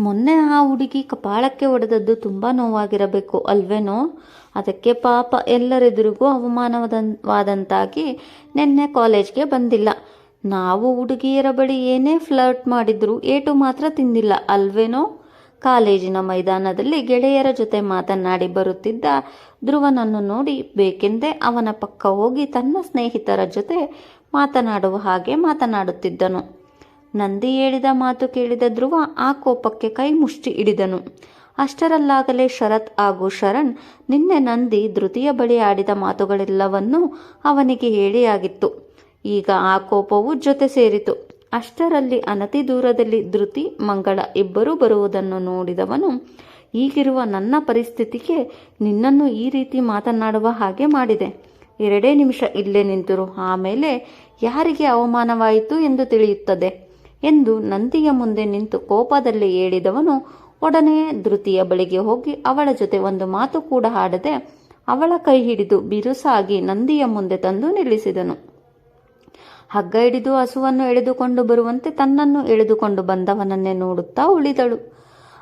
ಮೊನ್ನೆ ಆ ಹುಡುಗಿ ಕಪಾಳಕ್ಕೆ ಹೊಡೆದದ್ದು ತುಂಬ ನೋವಾಗಿರಬೇಕು ಅಲ್ವೇನೋ? ಅದಕ್ಕೆ ಪಾಪ ಎಲ್ಲರೆದುರಿಗೂ ಅವಮಾನವಾದಂತಾಗಿ ನಿನ್ನೆ ಕಾಲೇಜ್ಗೆ ಬಂದಿಲ್ಲ. ನಾವು ಹುಡುಗಿಯರ ಬಳಿ ಏನೇ ಫ್ಲರ್ಟ್ ಮಾಡಿದ್ರು ಏಟು ಮಾತ್ರ ತಿಂದಿಲ್ಲ ಅಲ್ವೇನೋ? ಕಾಲೇಜಿನ ಮೈದಾನದಲ್ಲಿ ಗೆಳೆಯರ ಜೊತೆ ಮಾತನಾಡಿ ಬರುತ್ತಿದ್ದ ಧ್ರುವನನ್ನು ನೋಡಿ ಬೇಕೆಂದೇ ಅವನ ಪಕ್ಕ ಹೋಗಿ ತನ್ನ ಸ್ನೇಹಿತರ ಜೊತೆ ಮಾತನಾಡುವ ಹಾಗೆ ಮಾತನಾಡುತ್ತಿದ್ದನು. ನಂದಿ ಹೇಳಿದ ಮಾತು ಕೇಳಿದ ಧ್ರುವ ಆ ಕೋಪಕ್ಕೆ ಕೈ ಮುಷ್ಟಿ ಹಿಡಿದನು. ಅಷ್ಟರಲ್ಲಾಗಲೇ ಶರತ್ ಹಾಗೂ ಶರಣ್ ನಿನ್ನೆ ನಂದಿ ಧೃತಿಯ ಬಳಿ ಆಡಿದ ಮಾತುಗಳೆಲ್ಲವನ್ನೂ ಅವನಿಗೆ ಹೇಳಿಯಾಗಿತ್ತು. ಈಗ ಆ ಕೋಪವು ಜೊತೆ ಸೇರಿತು. ಅಷ್ಟರಲ್ಲಿ ಅನತಿ ದೂರದಲ್ಲಿ ಧೃತಿ, ಮಂಗಳ ಇಬ್ಬರೂ ಬರುವುದನ್ನು ನೋಡಿದವನು, ಈಗಿರುವ ನನ್ನ ಪರಿಸ್ಥಿತಿಗೆ ನಿನ್ನನ್ನು ಈ ರೀತಿ ಮಾತನಾಡುವ ಹಾಗೆ ಮಾಡಿದೆ. ಎರಡೇ ನಿಮಿಷ ಇಲ್ಲೇ ನಿಂತರು. ಆಮೇಲೆ ಯಾರಿಗೆ ಅವಮಾನವಾಯಿತು ಎಂದು ತಿಳಿಯುತ್ತದೆ? ಎಂದು ನಂದಿಯ ಮುಂದೆ ನಿಂತು ಕೋಪದಲ್ಲಿ ಹೇಳಿದವನು, ಒಡನೆ ಧೃತಿಯ ಬಳಿಗೆ ಹೋಗಿ ಅವಳ ಜೊತೆ ಒಂದು ಮಾತು ಕೂಡ ಹಾಡದೆ ಅವಳ ಕೈ ಹಿಡಿದು ಬಿರುಸಾಗಿ ನಂದಿಯ ಮುಂದೆ ತಂದು ನಿಲ್ಲಿಸಿದನು. ಹಗ್ಗ ಹಿಡಿದು ಹಸುವನ್ನು ಎಳೆದುಕೊಂಡು ಬರುವಂತೆ ತನ್ನನ್ನು ಎಳೆದುಕೊಂಡು ಬಂದವನನ್ನೇ ನೋಡುತ್ತಾ ಉಳಿದಳು.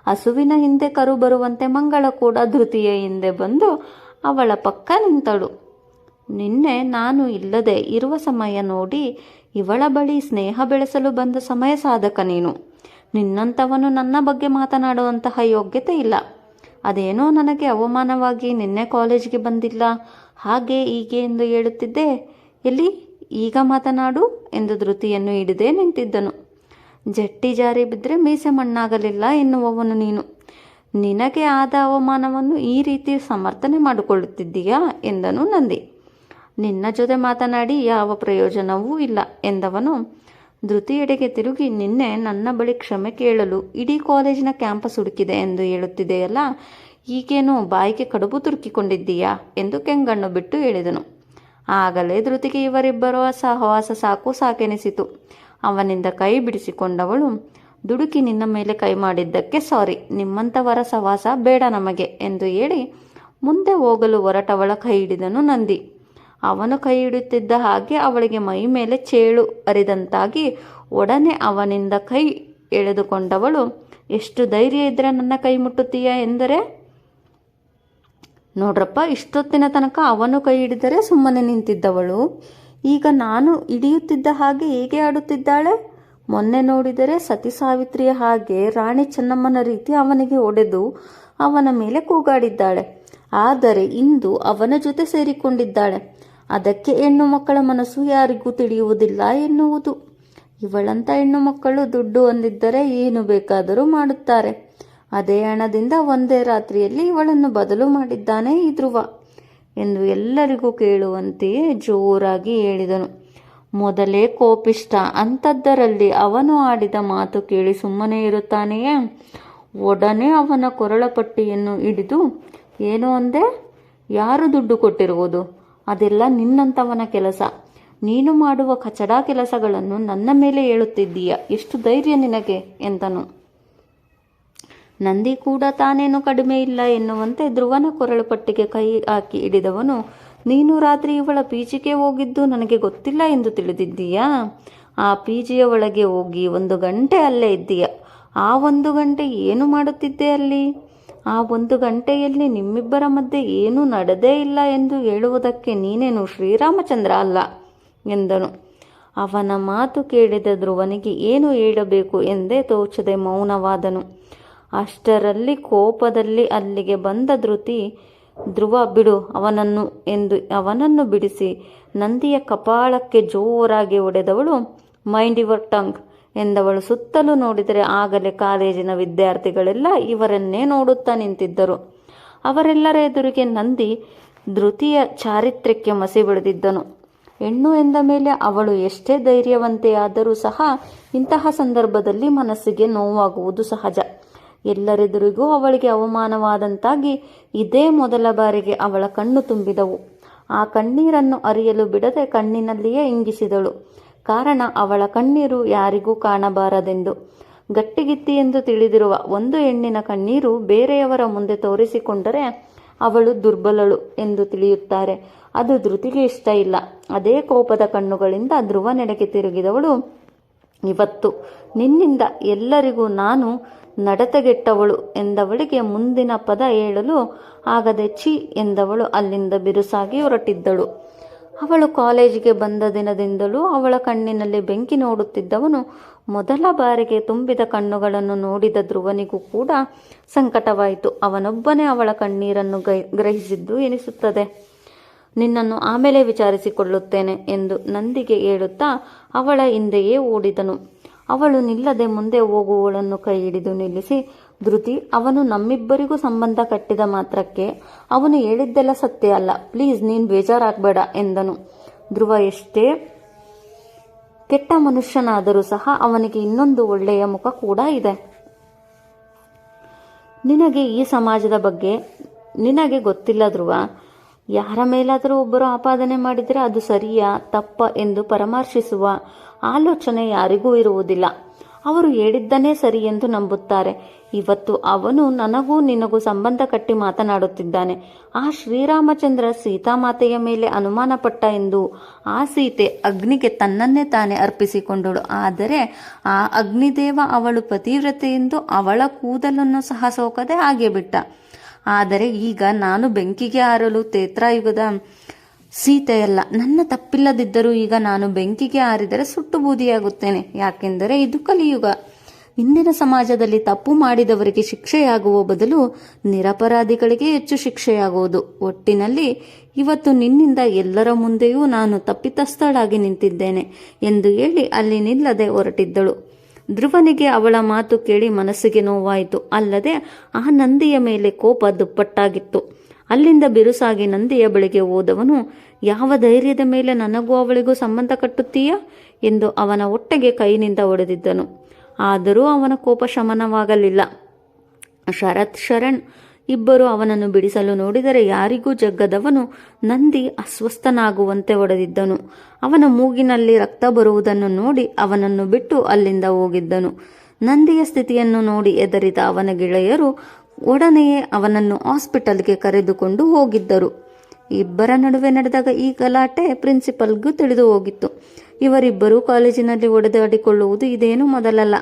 ಹಸುವಿನ ಹಿಂದೆ ಕರು ಬರುವಂತೆ ಮಂಗಳ ಕೂಡ ಧೃತಿಯ ಹಿಂದೆ ಬಂದು ಅವಳ ಪಕ್ಕ ನಿಂತಳು. ನಿನ್ನೆ ನಾನು ಇಲ್ಲದೆ ಇರುವ ಸಮಯ ನೋಡಿ ಇವಳ ಬಳಿ ಸ್ನೇಹ ಬೆಳೆಸಲು ಬಂದ ಸಮಯ ಸಾಧಕ ನೀನು ನಿನ್ನಂಥವನು ನನ್ನ ಬಗ್ಗೆ ಮಾತನಾಡುವಂತಹ ಯೋಗ್ಯತೆ ಇಲ್ಲ. ಅದೇನೋ ನನಗೆ ಅವಮಾನವಾಗಿ ನಿನ್ನೆ ಕಾಲೇಜ್ಗೆ ಬಂದಿಲ್ಲ. ಹಾಗೆ ಹೀಗೆ ಎಂದು ಹೇಳುತ್ತಿದ್ದೆ. ಎಲ್ಲಿ? ಈಗ ಮಾತನಾಡು ಎಂದು ಧೃತಿಯನ್ನು ಹಿಡಿದೇ ನಿಂತಿದ್ದನು. ಜಟ್ಟಿ ಜಾರಿ ಬಿದ್ದರೆ ಮೀಸೆ ಮಣ್ಣಾಗಲಿಲ್ಲ ಎನ್ನುವವನು ನೀನು. ನಿನಗೆ ಆದ ಅವಮಾನವನ್ನು ಈ ರೀತಿ ಸಮರ್ಥನೆ ಮಾಡಿಕೊಳ್ಳುತ್ತಿದ್ದೀಯಾ? ಎಂದನು ನಂದಿ. ನಿನ್ನ ಜೊತೆ ಮಾತನಾಡಿ ಯಾವ ಪ್ರಯೋಜನವೂ ಇಲ್ಲ ಎಂದವನು ಧೃತಿಯೆಡೆಗೆ ತಿರುಗಿ ನಿನ್ನೆ ನನ್ನ ಬಳಿ ಕ್ಷಮೆ ಕೇಳಲು ಇಡೀ ಕಾಲೇಜಿನ ಕ್ಯಾಂಪಸ್ ಹುಡುಕಿದೆ ಎಂದು ಹೇಳುತ್ತಿದೆಯಲ್ಲ, ಈಗೇನು ಬಾಯಿಗೆ ಕಡುಬು ತುರುಕಿಕೊಂಡಿದ್ದೀಯಾ ಎಂದು ಕೆಂಗಣ್ಣು ಬಿಟ್ಟು ಹೇಳಿದನು ಆಗಲೇ ಧೃತಿಗೆ ಇವರಿಬ್ಬರ ಸಹವಾಸ ಸಾಕು ಸಾಕೆನಿಸಿತು. ಅವನಿಂದ ಕೈ ಬಿಡಿಸಿಕೊಂಡವಳು, ದುಡುಕಿ ನಿನ್ನ ಮೇಲೆ ಕೈ ಮಾಡಿದ್ದಕ್ಕೆ ಸಾರಿ ನಿಮ್ಮಂಥವರ ಸಹವಾಸ ಬೇಡ ನಮಗೆ ಎಂದು ಹೇಳಿ ಮುಂದೆ ಹೋಗಲು ಹೊರಟವಳ ಕೈ ಹಿಡಿದನು ನಂದಿ. ಅವನು ಕೈ ಹಿಡಿಯುತ್ತಿದ್ದ ಹಾಗೆ ಅವಳಿಗೆ ಮೈ ಮೇಲೆ ಚೇಳು ಅರಿದಂತಾಗಿ ಒಡನೆ ಅವನಿಂದ ಕೈ ಎಳೆದುಕೊಂಡವಳು, ಎಷ್ಟು ಧೈರ್ಯ ಇದ್ದರೆ ನನ್ನ ಕೈ ಮುಟ್ಟುತ್ತೀಯ ಎಂದರೆ? ನೋಡ್ರಪ್ಪ, ಇಷ್ಟೊತ್ತಿನ ತನಕ ಅವನು ಕೈ ಹಿಡಿದರೆ ಸುಮ್ಮನೆ ನಿಂತಿದ್ದವಳು. ಈಗ ನಾನು ಹಿಡಿಯುತ್ತಿದ್ದ ಹಾಗೆ ಹೇಗೆ ಆಡುತ್ತಿದ್ದಾಳೆ? ಮೊನ್ನೆ ನೋಡಿದರೆ ಸತಿ ಸಾವಿತ್ರಿಯ ಹಾಗೆ ರಾಣಿ ಚೆನ್ನಮ್ಮನ ರೀತಿ ಅವನಿಗೆ ಒಡೆದು ಅವನ ಮೇಲೆ ಕೂಗಾಡಿದ್ದಾಳೆ. ಆದರೆ ಇಂದು ಅವನ ಜೊತೆ ಸೇರಿಕೊಂಡಿದ್ದಾಳೆ. ಅದಕ್ಕೆ ಹೆಣ್ಣು ಮಕ್ಕಳ ಮನಸ್ಸು ಯಾರಿಗೂ ತಿಳಿಯುವುದಿಲ್ಲ ಎನ್ನುವುದು. ಇವಳಂತ ಹೆಣ್ಣು ಮಕ್ಕಳು ದುಡ್ಡು ಹೊಂದಿದ್ದರೆ ಏನು ಬೇಕಾದರೂ ಮಾಡುತ್ತಾರೆ. ಅದೇ ಹಣದಿಂದ ಒಂದೇ ರಾತ್ರಿಯಲ್ಲಿ ಇವಳನ್ನು ಬದಲು ಮಾಡಿದ್ದಾನೆ ಈ ಧ್ರುವ ಎಂದು ಎಲ್ಲರಿಗೂ ಕೇಳುವಂತೆಯೇ ಜೋರಾಗಿ ಹೇಳಿದನು. ಮೊದಲೇ ಕೋಪಿಷ್ಟ ಅಂಥದ್ದರಲ್ಲಿ ಅವನು ಆಡಿದ ಮಾತು ಕೇಳಿ ಸುಮ್ಮನೆ ಇರುತ್ತಾನೆಯೇ? ಒಡನೆ ಅವನ ಕೊರಳ ಪಟ್ಟಿಯನ್ನು ಹಿಡಿದು, ಏನು ಅಂದೆ? ಯಾರು ದುಡ್ಡು ಕೊಟ್ಟಿರುವುದು? ಅದೆಲ್ಲ ನಿನ್ನಂಥವನ ಕೆಲಸ. ನೀನು ಮಾಡುವ ಕಚಡ ಕೆಲಸಗಳನ್ನು ನನ್ನ ಮೇಲೆ ಹೇಳುತ್ತಿದ್ದೀಯ ಎಷ್ಟು ಧೈರ್ಯ ನಿನಗೆ ಎಂದನು. ನಂದಿ ಕೂಡ ತಾನೇನು ಕಡಿಮೆ ಇಲ್ಲ ಎನ್ನುವಂತೆ ಧ್ರುವನ ಕೊರಳು ಪಟ್ಟಿಗೆ ಕೈ ಹಾಕಿ ಹಿಡಿದವನು, ನೀನು ರಾತ್ರಿ ಇವಳ ಪೀಚಿಗೆ ಹೋಗಿದ್ದು ನನಗೆ ಗೊತ್ತಿಲ್ಲ ಎಂದು ತಿಳಿದಿದ್ದೀಯಾ? ಆ ಪೀಜಿಯ ಒಳಗೆ ಹೋಗಿ ಒಂದು ಗಂಟೆ ಅಲ್ಲೇ ಇದ್ದೀಯ. ಆ ಒಂದು ಗಂಟೆ ಏನು ಮಾಡುತ್ತಿದ್ದೆ ಅಲ್ಲಿ? ಆ ಒಂದು ಗಂಟೆಯಲ್ಲಿ ನಿಮ್ಮಿಬ್ಬರ ಮಧ್ಯೆ ಏನೂ ನಡೆದೇ ಇಲ್ಲ ಎಂದು ಹೇಳುವುದಕ್ಕೆ ನೀನೇನು ಶ್ರೀರಾಮಚಂದ್ರ ಅಲ್ಲ? ಎಂದನು. ಅವನ ಮಾತು ಕೇಳಿದ ಧ್ರುವನಿಗೆ ಏನು ಹೇಳಬೇಕು ಎಂದೇ ತೋಚದೆ ಮೌನವಾದನು. ಅಷ್ಟರಲ್ಲಿ ಕೋಪದಲ್ಲಿ ಅಲ್ಲಿಗೆ ಬಂದ ಧೃತಿ, ಧ್ರುವ, ಬಿಡು, ಅವನನ್ನು ಎಂದು ಅವನನ್ನು ಬಿಡಿಸಿ, ನಂದಿಯ ಕಪಾಳಕ್ಕೆ ಜೋರಾಗಿ ಒಡೆದವಳು ಮೈಂಡ್ ಯುವರ್ ಟಂಗ್. ಎಂದವಳು ಸುತ್ತಲೂ ನೋಡಿದರೆ ಆಗಲೇ ಕಾಲೇಜಿನ ವಿದ್ಯಾರ್ಥಿಗಳೆಲ್ಲ ಇವರನ್ನೇ ನೋಡುತ್ತಾ ನಿಂತಿದ್ದರು. ಅವರೆಲ್ಲರ ಎದುರಿಗೆ ನಂದಿ ಧೃತಿಯ ಚಾರಿತ್ರ್ಯಕ್ಕೆ ಮಸಿ ಬಿಡದಿದ್ದನು. ಹೆಣ್ಣು ಎಂದ ಮೇಲೆ ಅವಳು ಎಷ್ಟೇ ಧೈರ್ಯವಂತೆಯಾದರೂ ಸಹ ಇಂತಹ ಸಂದರ್ಭದಲ್ಲಿ ಮನಸ್ಸಿಗೆ ನೋವಾಗುವುದು ಸಹಜ. ಎಲ್ಲರೆದುರಿಗೂ ಅವಳಿಗೆ ಅವಮಾನವಾದಂತಾಗಿ ಇದೇ ಮೊದಲ ಬಾರಿಗೆ ಅವಳ ಕಣ್ಣು ತುಂಬಿದವು. ಆ ಕಣ್ಣೀರನ್ನು ಅರಿಯಲು ಬಿಡದೆ ಕಣ್ಣಿನಲ್ಲಿಯೇ ಇಂಗಿಸಿದಳು. ಕಾರಣ ಅವಳ ಕಣ್ಣೀರು ಯಾರಿಗೂ ಕಾಣಬಾರದೆಂದು. ಗಟ್ಟಿಗಿತ್ತಿ ಎಂದು ತಿಳಿದಿರುವ ಒಂದು ಹೆಣ್ಣಿನ ಕಣ್ಣೀರು ಬೇರೆಯವರ ಮುಂದೆ ತೋರಿಸಿಕೊಂಡರೆ ಅವಳು ದುರ್ಬಲಳು ಎಂದು ತಿಳಿಯುತ್ತಾರೆ. ಅದು ಧೃತಿಗೆ ಇಷ್ಟ ಇಲ್ಲ. ಅದೇ ಕೋಪದ ಕಣ್ಣುಗಳಿಂದ ಧ್ರುವನೆಡೆಗೆ ತಿರುಗಿದವಳು, ಇವತ್ತು ನಿನ್ನಿಂದ ಎಲ್ಲರಿಗೂ ನಾನು ನಡತೆಗೆಟ್ಟವಳು ಎಂದವಳಿಗೆ ಮುಂದಿನ ಪದ ಹೇಳಲು ಆಗದೆ ಛಿ ಎಂದವಳು ಅಲ್ಲಿಂದ ಬಿರುಸಾಗಿ ಹೊರಟಿದ್ದಳು. ಅವಳು ಕಾಲೇಜಿಗೆ ಬಂದ ದಿನದಿಂದಲೂ ಅವಳ ಕಣ್ಣಿನಲ್ಲಿ ಬೆಂಕಿ ನೋಡುತ್ತಿದ್ದವನು ಮೊದಲ ಬಾರಿಗೆ ತುಂಬಿದ ಕಣ್ಣುಗಳನ್ನು ನೋಡಿದ ಧ್ರುವನಿಗೂ ಕೂಡ ಸಂಕಟವಾಯಿತು. ಅವನೊಬ್ಬನೇ ಅವಳ ಕಣ್ಣೀರನ್ನು ಗ್ರಹಿಸಿದ್ದು ಎನಿಸುತ್ತದೆ. ನಿನ್ನನ್ನು ಆಮೇಲೆ ವಿಚಾರಿಸಿಕೊಳ್ಳುತ್ತೇನೆ ಎಂದು ನಂದಿಗೆ ಹೇಳುತ್ತಾ ಅವಳ ಹಿಂದೆಯೇ ಓಡಿದನು. ಅವಳು ನಿಲ್ಲದೆ ಮುಂದೆ ಹೋಗುವವಳನ್ನು ಕೈ ಹಿಡಿದು ನಿಲ್ಲಿಸಿ, ಧೃತಿ, ಅವನು ನಮ್ಮಿಬ್ಬರಿಗೂ ಸಂಬಂಧ ಕಟ್ಟಿದ ಮಾತ್ರಕ್ಕೆ ಅವನು ಹೇಳಿದ್ದೆಲ್ಲ ಸತ್ಯ ಅಲ್ಲ. ಪ್ಲೀಸ್, ನೀನು ಬೇಜಾರಾಗಬೇಡ, ಎಂದನು. ಧ್ರುವ ಎಷ್ಟೇ ಕೆಟ್ಟ ಮನುಷ್ಯನಾದರೂ ಸಹ ಅವನಿಗೆ ಇನ್ನೊಂದು ಒಳ್ಳೆಯ ಮುಖ ಕೂಡ ಇದೆ. ನಿನಗೆ ಈ ಸಮಾಜದ ಬಗ್ಗೆ, ನಿನಗೆ ಗೊತ್ತಿಲ್ಲ ಧ್ರುವ ಯಾರ ಮೇಲಾದರೂ ಒಬ್ಬರು ಆಪಾದನೆ ಮಾಡಿದರೆ ಅದು ಸರಿಯಾ, ತಪ್ಪ ಎಂದು ಪರಾಮರ್ಶಿಸುವ ಆಲೋಚನೆ ಯಾರಿಗೂ ಇರುವುದಿಲ್ಲ. ಅವರು ಹೇಳಿದ್ದನೇ ಸರಿ ಎಂದು ನಂಬುತ್ತಾರೆ. ಇವತ್ತು ಅವನು ನನಗೂ ನಿನಗೂ ಸಂಬಂಧ ಕಟ್ಟಿ ಮಾತನಾಡುತ್ತಿದ್ದಾನೆ. ಆ ಶ್ರೀರಾಮಚಂದ್ರ ಸೀತಾಮಾತೆಯ ಮೇಲೆ ಅನುಮಾನ ಪಟ್ಟ ಎಂದು ಆ ಸೀತೆ ಅಗ್ನಿಗೆ ತನ್ನನ್ನೇ ತಾನೇ ಅರ್ಪಿಸಿಕೊಂಡಳು. ಆದರೆ ಆ ಅಗ್ನಿದೇವ ಅವಳು ಪತಿವ್ರತೆ ಎಂದು ಅವಳ ಕೂದಲನ್ನು ಸಹ ಸೋಕದೆ ಹಾಗೆ ಬಿಟ್ಟ ಆದರೆ ಈಗ ನಾನು ಬೆಂಕಿಗೆ ಹಾರಲು ತೇತ್ರಾಯುಗದ ಸೀತೆಯಲ್ಲ, ನನ್ನ ತಪ್ಪಿಲ್ಲದಿದ್ದರೂ ಈಗ ನಾನು ಬೆಂಕಿಗೆ ಹಾರಿದರೆ ಸುಟ್ಟು ಬೂದಿಯಾಗುತ್ತೇನೆ. ಯಾಕೆಂದರೆ ಇದು ಕಲಿಯುಗ. ಇಂದಿನ ಸಮಾಜದಲ್ಲಿ ತಪ್ಪು ಮಾಡಿದವರಿಗೆ ಶಿಕ್ಷೆಯಾಗುವ ಬದಲು ನಿರಪರಾಧಿಗಳಿಗೆ ಹೆಚ್ಚು ಶಿಕ್ಷೆಯಾಗುವುದು. ಒಟ್ಟಿನಲ್ಲಿ ಇವತ್ತು ನಿನ್ನಿಂದ ಎಲ್ಲರ ಮುಂದೆಯೂ ನಾನು ತಪ್ಪಿತಸ್ಥಳಾಗಿ ನಿಂತಿದ್ದೇನೆ ಎಂದು ಹೇಳಿ ಅಲ್ಲಿ ನಿಲ್ಲದೆ ಹೊರಟಿದ್ದಳು. ಧ್ರುವನಿಗೆ ಅವಳ ಮಾತು ಕೇಳಿ ಮನಸ್ಸಿಗೆ ನೋವಾಯಿತು. ಅಲ್ಲದೆ ಆ ನಂದಿಯ ಮೇಲೆ ಕೋಪ ದುಪ್ಪಟ್ಟಾಗಿತ್ತು. ಅಲ್ಲಿಂದ ಬಿರುಸಾಗಿ ನಂದಿಯ ಬಳಿಗೆ ಹೋದವನು, ಯಾವ ಧೈರ್ಯದ ಮೇಲೆ ನನಗೂ ಅವಳಿಗೂ ಸಂಬಂಧ ಕಟ್ಟುತ್ತೀಯ ಎಂದು ಅವನ ಒಟ್ಟೆಗೆ ಕೈನಿಂದ ಹೊಡೆದಿದ್ದನು ಆದರೂ ಅವನ ಕೋಪ ಶಮನವಾಗಲಿಲ್ಲ. ಶರತ್ ಶರಣ್ ಇಬ್ಬರು ಅವನನ್ನು ಬಿಡಿಸಲು ನೋಡಿದರೆ ಯಾರಿಗೂ ಜಗ್ಗದವನು ನಂದಿ ಅಸ್ವಸ್ಥನಾಗುವಂತೆ ಒಡೆದಿದ್ದನು. ಅವನ ಮೂಗಿನಲ್ಲಿ ರಕ್ತ ಬರುವುದನ್ನು ನೋಡಿ ಅವನನ್ನು ಬಿಟ್ಟು ಅಲ್ಲಿಂದ ಹೋಗಿದ್ದನು. ನಂದಿಯ ಸ್ಥಿತಿಯನ್ನು ನೋಡಿ ಎದರಿದ ಅವನ ಗೆಳೆಯರು ಒಡನೆಯೇ ಅವನನ್ನು ಹಾಸ್ಪಿಟಲ್ಗೆ ಕರೆದುಕೊಂಡು ಹೋಗಿದ್ದರು. ಇಬ್ಬರ ನಡುವೆ ನಡೆದಾಗ ಈ ಗಲಾಟೆ ಪ್ರಿನ್ಸಿಪಲ್ಗೂ ತಿಳಿದು ಹೋಗಿತ್ತು. ಇವರಿಬ್ಬರೂ ಕಾಲೇಜಿನಲ್ಲಿ ಒಡೆದಾಡಿಕೊಳ್ಳುವುದು ಇದೇನು ಮೊದಲಲ್ಲ.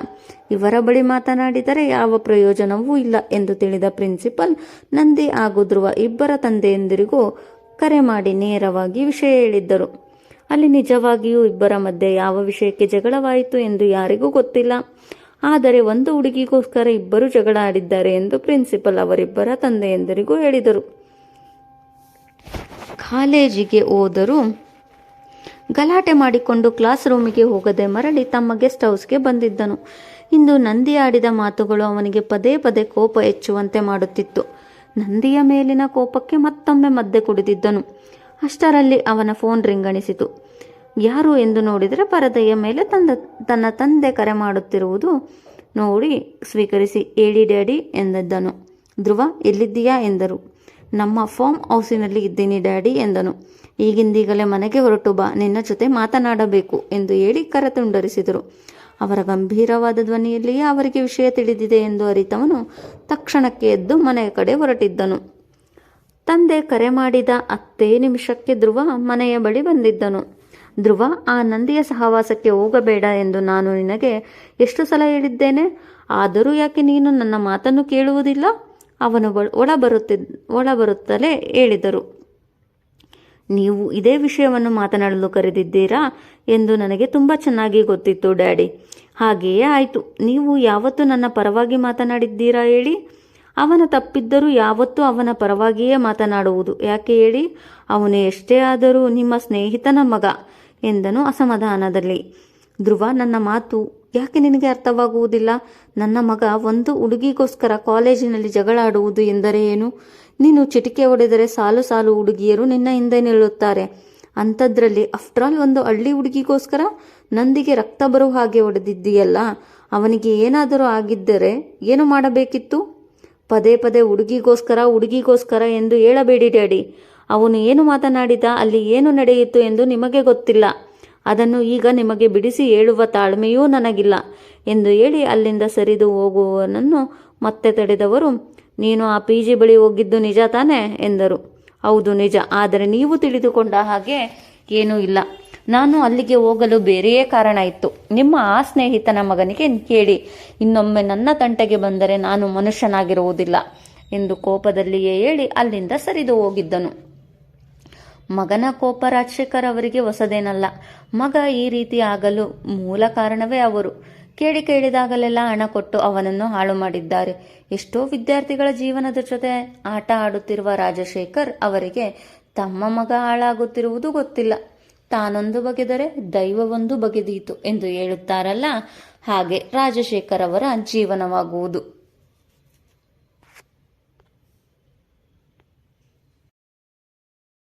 ಇವರ ಬಳಿ ಮಾತನಾಡಿದರೆ ಯಾವ ಪ್ರಯೋಜನವೂ ಇಲ್ಲ ಎಂದು ತಿಳಿದ ಪ್ರಿನ್ಸಿಪಲ್, ನಂದಿ ಹಾಗೂ ಧ್ರುವ ಇಬ್ಬರ ತಂದೆಯಂದಿರಿಗೂ ಕರೆ ಮಾಡಿ ನೇರವಾಗಿ ವಿಷಯ ಹೇಳಿದ್ದರು. ಅಲ್ಲಿ ನಿಜವಾಗಿಯೂ ಇಬ್ಬರ ಮಧ್ಯೆ ಯಾವ ವಿಷಯಕ್ಕೆ ಜಗಳವಾಯಿತು ಎಂದು ಯಾರಿಗೂ ಗೊತ್ತಿಲ್ಲ. ಆದರೆ ಒಂದು ಹುಡುಗಿಗೋಸ್ಕರ ಇಬ್ಬರು ಜಗಳ ಆಡಿದ್ದಾರೆ ಎಂದು ಪ್ರಿನ್ಸಿಪಲ್ ಅವರಿಬ್ಬರ ತಂದೆಯಂದಿರಿಗೂ ಹೇಳಿದರು. ಕಾಲೇಜಿಗೆ ಹೋದರೂ ಗಲಾಟೆ ಮಾಡಿಕೊಂಡು ಕ್ಲಾಸ್ ರೂಮಿಗೆ ಹೋಗದೆ ಮರಳಿ ತಮ್ಮ ಗೆಸ್ಟ್ ಹೌಸ್ಗೆ ಬಂದಿದ್ದನು. ಇಂದು ನಂದಿ ಆಡಿದ ಮಾತುಗಳು ಅವನಿಗೆ ಪದೇ ಪದೇ ಕೋಪ ಹೆಚ್ಚುವಂತೆ ಮಾಡುತ್ತಿತ್ತು. ನಂದಿಯ ಮೇಲಿನ ಕೋಪಕ್ಕೆ ಮತ್ತೊಮ್ಮೆ ಮದ್ದೆ ಕುಡಿದಿದ್ದನು. ಅಷ್ಟರಲ್ಲಿ ಅವನ ಫೋನ್ ರಿಂಗಣಿಸಿತು ಯಾರು ಎಂದು ನೋಡಿದರೆ ಪರದೆಯ ಮೇಲೆ ತಂದ, ತನ್ನ ತಂದೆ ಕರೆ ಮಾಡುತ್ತಿರುವುದು ನೋಡಿ ಸ್ವೀಕರಿಸಿ ಹೇಳಿ ಡ್ಯಾಡಿ ಎಂದಿದ್ದನು. ಧ್ರುವ, ಎಲ್ಲಿದ್ದೀಯಾ? ಎಂದರು. ನಮ್ಮ ಫಾರ್ಮ್ ಹೌಸಿನಲ್ಲಿ ಇದ್ದೀನಿ ಡ್ಯಾಡಿ ಎಂದನು. ಈಗಿಂದೀಗಲೇ ಮನೆಗೆ ಹೊರಟು ಬಾ, ನಿನ್ನ ಜೊತೆ ಮಾತನಾಡಬೇಕು ಎಂದು ಹೇಳಿ ಕರತುಂಡರಿಸಿದರು. ಅವರ ಗಂಭೀರವಾದ ಧ್ವನಿಯಲ್ಲಿಯೇ ಅವರಿಗೆ ವಿಷಯ ತಿಳಿದಿದೆ ಎಂದು ಅರಿತವನು ತಕ್ಷಣಕ್ಕೆ ಎದ್ದು ಮನೆಯ ಕಡೆ ಹೊರಟಿದ್ದನು. ತಂದೆ ಕರೆ ಮಾಡಿದ ಹತ್ತೇ ನಿಮಿಷಕ್ಕೆ ಧ್ರುವ ಮನೆಯ ಬಳಿ ಬಂದಿದ್ದನು. ಧ್ರುವ, ಆ ನಂದಿಯ ಸಹವಾಸಕ್ಕೆ ಹೋಗಬೇಡ ಎಂದು ನಾನು ನಿನಗೆ ಎಷ್ಟು ಸಲ ಹೇಳಿದ್ದೇನೆ? ಆದರೂ ಯಾಕೆ ನೀನು ನನ್ನ ಮಾತನ್ನು ಕೇಳುವುದಿಲ್ಲ? ಅವನು ಒಳ ಬರುತ್ತಿದ್ದ ಒಳ ಬರುತ್ತಲೇ ಹೇಳಿದರು. ನೀವು ಇದೇ ವಿಷಯವನ್ನು ಮಾತನಾಡಲು ಕರೆದಿದ್ದೀರಾ ಎಂದು ನನಗೆ ತುಂಬ ಚೆನ್ನಾಗಿ ಗೊತ್ತಿತ್ತು, ಡ್ಯಾಡಿ. ಹಾಗೆಯೇ ಆಯಿತು. ನೀವು ಯಾವತ್ತು ನನ್ನ ಪರವಾಗಿ ಮಾತನಾಡಿದ್ದೀರಾ ಹೇಳಿ? ಅವನ ತಪ್ಪಿದ್ದರೂ ಯಾವತ್ತೂ ಅವನ ಪರವಾಗಿಯೇ ಮಾತನಾಡುವುದು. ಯಾಕೆ ಹೇಳಿ? ಅವನು ಎಷ್ಟೇ ಆದರೂ ನಿಮ್ಮ ಸ್ನೇಹಿತನ ಮಗ ಎಂದನು ಅಸಮಾಧಾನದಲ್ಲಿ. ಧ್ರುವ, ನನ್ನ ಮಾತು ಯಾಕೆ ನಿನಗೆ ಅರ್ಥವಾಗುವುದಿಲ್ಲ? ನನ್ನ ಮಗ ಒಂದು ಹುಡುಗಿಗೋಸ್ಕರ ಕಾಲೇಜಿನಲ್ಲಿ ಜಗಳಾಡುವುದು ಎಂದರೆ ಏನು? ನೀನು ಚಿಟಿಕೆ ಹೊಡೆದರೆ ಸಾಲು ಸಾಲು ಹುಡುಗಿಯರು ನಿನ್ನ ಹಿಂದೆ ನಿಲ್ಲುತ್ತಾರೆ. ಅಂಥದ್ರಲ್ಲಿ ಆಫ್ಟರ್ ಆಲ್ ಒಂದು ಹಳ್ಳಿ ಹುಡುಗಿಗೋಸ್ಕರ ನಂದಿಗೆ ರಕ್ತ ಬರುವ ಹಾಗೆ ಹೊಡೆದಿದ್ದೀಯಲ್ಲ, ಅವನಿಗೆ ಏನಾದರೂ ಆಗಿದ್ದರೆ ಏನು ಮಾಡಬೇಕಿತ್ತು? ಪದೇ ಪದೇ ಹುಡುಗಿಗೋಸ್ಕರ ಹುಡುಗಿಗೋಸ್ಕರ ಎಂದು ಹೇಳಬೇಡಿ ಡ್ಯಾಡಿ. ಅವನು ಏನು ಮಾತನಾಡಿದ, ಅಲ್ಲಿ ಏನು ನಡೆಯಿತು ಎಂದು ನಿಮಗೆ ಗೊತ್ತಿಲ್ಲ. ಅದನ್ನು ಈಗ ನಿಮಗೆ ಬಿಡಿಸಿ ಹೇಳುವ ತಾಳ್ಮೆಯೂ ನನಗಿಲ್ಲ ಎಂದು ಹೇಳಿ ಅಲ್ಲಿಂದ ಸರಿದು ಹೋಗುವವನನ್ನು ಮತ್ತೆ ತಡೆದವರು ನೀನು ಆ ಪಿ ಜಿ ಬಳಿ ಹೋಗಿದ್ದು ನಿಜ ತಾನೇ ಎಂದರು. ಹೌದು ನಿಜ, ಆದರೆ ನೀವು ತಿಳಿದುಕೊಂಡ ಹಾಗೆ ಏನೂ ಇಲ್ಲ. ನಾನು ಅಲ್ಲಿಗೆ ಹೋಗಲು ಬೇರೆಯೇ ಕಾರಣ ಇತ್ತು. ನಿಮ್ಮ ಆ ಸ್ನೇಹಿತನ ಮಗನಿಗೆ ಕೇಳಿ ಇನ್ನೊಮ್ಮೆ ನನ್ನ ತಂಟೆಗೆ ಬಂದರೆ ನಾನು ಮನುಷ್ಯನಾಗಿರುವುದಿಲ್ಲ ಎಂದು ಕೋಪದಲ್ಲಿಯೇ ಹೇಳಿ ಅಲ್ಲಿಂದ ಸರಿದು ಹೋಗಿದ್ದನು. ಮಗನ ಕೋಪ ರಾಜಶೇಖರ್ ಅವರಿಗೆ ಹೊಸದೇನಲ್ಲ. ಮಗ ಈ ರೀತಿ ಆಗಲು ಮೂಲ ಕಾರಣವೇ ಅವರು. ಕೇಳಿ ಕೇಳಿದಾಗಲೆಲ್ಲ ಹಣ ಕೊಟ್ಟು ಅವನನ್ನು ಹಾಳು ಮಾಡಿದ್ದಾರೆ. ಎಷ್ಟೋ ವಿದ್ಯಾರ್ಥಿಗಳ ಜೀವನದ ಜೊತೆ ಆಟ ಆಡುತ್ತಿರುವ ರಾಜಶೇಖರ್ ಅವರಿಗೆ ತಮ್ಮ ಮಗ ಹಾಳಾಗುತ್ತಿರುವುದು ಗೊತ್ತಿಲ್ಲ. ತಾನೊಂದು ಬಗೆದರೆ ದೈವವೊಂದು ಬಗೆದೀತು ಎಂದು ಹೇಳುತ್ತಾರಲ್ಲ, ಹಾಗೆ ರಾಜಶೇಖರ್ ಅವರ ಜೀವನವಾಗುವುದು.